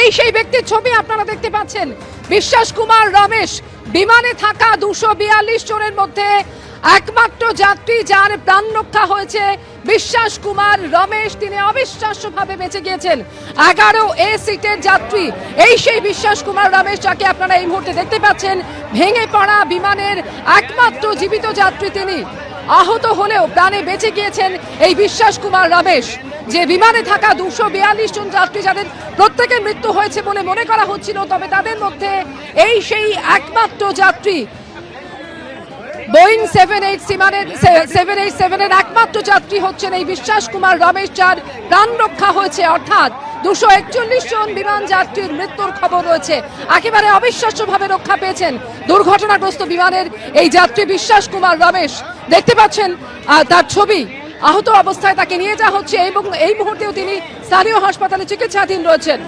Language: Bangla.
এই সেই ব্যক্তির ছবি আপনারা দেখতে পাচ্ছেন। বিশ্বাস কুমার রমেশ, বিমানে থাকা দুশো বিয়াল্লিশ জনের মধ্যে একমাত্র যাত্রী যার প্রাণ রক্ষা হয়েছে বিশ্বাস কুমার রমেশ। তিনি অবিশ্বাস্যভাবে বেঁচে গিয়েছেন। এগারো এ সিটের যাত্রী, এই সেই বিশ্বাস কুমার রমেশ যাকে আপনারা এই মুহূর্তে দেখতে পাচ্ছেন। ভেঙে পড়া বিমানের একমাত্র জীবিত যাত্রী তিনি। আহত হলেও প্রাণে বেঁচে গিয়েছেন এই বিশ্বাস কুমার রমেশ। যে বিমানে থাকা দুশো বিয়াল্লিশ জন যাত্রী যাদের প্রত্যেকের মৃত্যু হয়েছে বলে মনে করা হচ্ছিল, তবে তাদের মধ্যে এই সেই একমাত্র যাত্রী। বোয়িং সেভেন এইট সিমানের সেভেন এইট সেভেনের একমাত্র যাত্রী হচ্ছেন এই বিশ্বাস কুমার রমেশ, যার প্রাণ রক্ষা হয়েছে। অর্থাৎ দুশো একচল্লিশ জন বিমান যাত্রীর মৃত্যুর খবর রয়েছে। একেবারে অবিশ্বাস্যভাবে রক্ষা পেয়েছেন দুর্ঘটনাগ্রস্ত বিমানের এই যাত্রী, বিশ্বাস কুমার রমেশ। দেখতে পাচ্ছেন তার ছবি। আহত অবস্থায় তাকে নিয়ে যাওয়া হচ্ছে এবং এই মুহূর্তেও তিনি স্থানীয় হাসপাতালে চিকিৎসাধীন রয়েছেন।